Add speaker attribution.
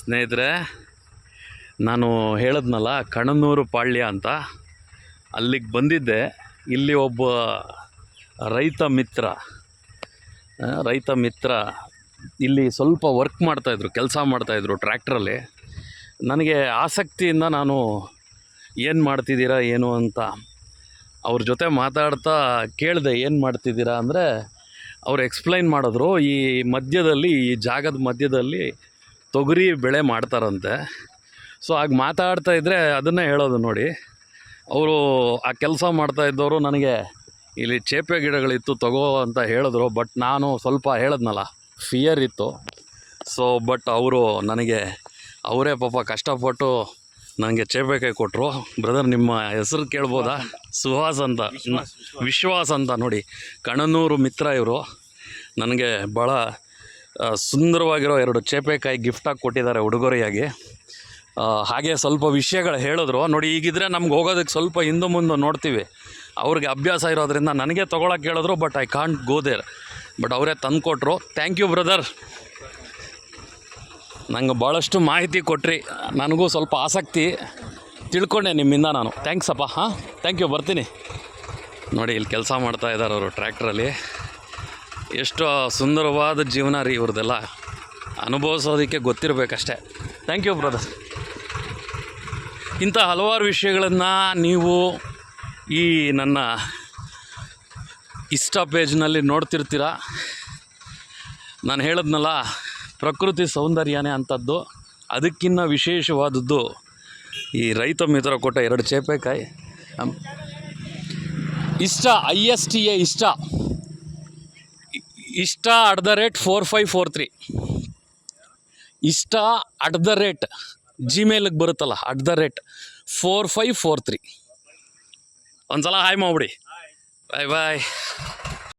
Speaker 1: ಸ್ನೇಹಿತರೆ, ನಾನು ಹೇಳದ್ನಲ್ಲ, ಕಣನೂರು ಪಾಳ್ಯ ಅಂತ. ಅಲ್ಲಿಗೆ ಬಂದಿದ್ದೆ. ಇಲ್ಲಿ ಒಬ್ಬ ರೈತ ಮಿತ್ರ ರೈತ ಮಿತ್ರ ಇಲ್ಲಿ ಸ್ವಲ್ಪ ವರ್ಕ್ ಮಾಡ್ತಾಯಿದ್ರು ಕೆಲಸ ಮಾಡ್ತಾಯಿದ್ರು ಟ್ರ್ಯಾಕ್ಟ್ರಲ್ಲಿ ನನಗೆ ಆಸಕ್ತಿಯಿಂದ ನಾನು ಏನು ಮಾಡ್ತಿದ್ದೀರಾ, ಏನು ಅಂತ ಅವ್ರ ಜೊತೆ ಮಾತಾಡ್ತಾ ಕೇಳಿದೆ, ಏನು ಮಾಡ್ತಿದ್ದೀರಾ ಅಂದರೆ, ಅವ್ರು ಎಕ್ಸ್ಪ್ಲೈನ್ ಮಾಡಿದ್ರು, ಈ ಮಧ್ಯದಲ್ಲಿ, ಈ ಜಾಗದ ಮಧ್ಯದಲ್ಲಿ ತೊಗರಿ ಬೆಳೆ ಮಾಡ್ತಾರಂತೆ. ಸೊ ಆಗ ಮಾತಾಡ್ತಾ ಇದ್ದರೆ ಅದನ್ನೇ ಹೇಳೋದು ನೋಡಿ. ಅವರು ಆ ಕೆಲಸ ಮಾಡ್ತಾ ಇದ್ದವರು ನನಗೆ ಇಲ್ಲಿ ಚೇಪೆ ಗಿಡಗಳಿತ್ತು ತಗೋ ಅಂತ ಹೇಳಿದ್ರು ಬಟ್ ನಾನು ಸ್ವಲ್ಪ ಹೇಳದ್ನಲ್ಲ ಫಿಯರ್ ಇತ್ತು. ಸೊ ಬಟ್ ಅವರು ನನಗೆ ಅವರೇ ಪಾಪ ಕಷ್ಟಪಟ್ಟು ನನಗೆ ಚೇಪೆಕಾಯಿ ಕೊಟ್ಟರು ಬ್ರದರ್ ನಿಮ್ಮ ಹೆಸರು ಕೇಳ್ಬೋದಾ? ಸುಹಾಸ್ ಅಂತ. ವಿಶ್ವಾಸ್ ಅಂತ ನೋಡಿ. ಕಣನೂರು ಮಿತ್ರ ಇವರು. ನನಗೆ ಭಾಳ ಸುಂದರವಾಗಿರೋ ಎರಡು ಚೇಪೆಕಾಯಿ ಗಿಫ್ಟಾಗಿ ಕೊಟ್ಟಿದ್ದಾರೆ ಉಡುಗೊರೆಯಾಗಿ. ಹಾಗೆ ಸ್ವಲ್ಪ ವಿಷಯಗಳು ಹೇಳಿದ್ರು. ನೋಡಿ, ಈಗಿದ್ರೆ ನಮ್ಗೆ ಹೋಗೋದಕ್ಕೆ ಸ್ವಲ್ಪ ಹಿಂದೆ ಮುಂದೆ ನೋಡ್ತೀವಿ. ಅವ್ರಿಗೆ ಅಭ್ಯಾಸ ಇರೋದ್ರಿಂದ ನನಗೆ ತೊಗೊಳಕ್ಕೆ ಹೇಳಿದ್ರು but I can't go there but ಅವರೇ ತಂದುಕೊಟ್ರು. ಥ್ಯಾಂಕ್ ಯು ಬ್ರದರ್ ನಂಗೆ ಭಾಳಷ್ಟು ಮಾಹಿತಿ ಕೊಟ್ರಿ. ನನಗೂ ಸ್ವಲ್ಪ ಆಸಕ್ತಿ. ತಿಳ್ಕೊಂಡೆ ನಿಮ್ಮಿಂದ ನಾನು. ಥ್ಯಾಂಕ್ಸ್ ಅಪ್ಪ. ಹಾಂ ಥ್ಯಾಂಕ್ ಯು ಬರ್ತೀನಿ. ನೋಡಿ, ಇಲ್ಲಿ ಕೆಲಸ ಮಾಡ್ತಾ ಇದ್ದಾರೆ ಅವರು ಟ್ರ್ಯಾಕ್ಟ್ರಲ್ಲಿ ಎಷ್ಟು ಸುಂದರವಾದ ಜೀವನ ರೀ ಇವ್ರದ್ದೆಲ್ಲ ಅನುಭವಿಸೋದಕ್ಕೆ ಗೊತ್ತಿರಬೇಕಷ್ಟೇ. ಥ್ಯಾಂಕ್ ಯು ಬ್ರದರ್ ಇಂಥ ಹಲವಾರು ವಿಷಯಗಳನ್ನು ನೀವು ಈ ನನ್ನ ಇಷ್ಟ ಪೇಜ್ನಲ್ಲಿ ನೋಡ್ತಿರ್ತೀರ? ನಾನು ಹೇಳಿದ್ನಲ್ಲ, ಪ್ರಕೃತಿ ಸೌಂದರ್ಯನೇ ಅಂಥದ್ದು. ಅದಕ್ಕಿಂತ ವಿಶೇಷವಾದದ್ದು ಈ ರೈತ ಮಿತ್ರ ಕೊಟ್ಟ ಎರಡು ಚೇಪೆಕಾಯಿ. ಇಷ್ಟ ಐ ಎಸ್ ಟಿ ಎ ಇಷ್ಟ ಇಷ್ಟ at the rate four five four three ಇಷ್ಟ ಅಟ್ ದ ರೇಟ್ ಜಿಮೇಲಿಗೆ ಬರುತ್ತಲ್ಲ at the rate four five four three ಒಂದ್ಸಲ ಹಾಯ್ ಮಾಡ್ಬಿಡಿ ಬಾಯ್ ಬಾಯ್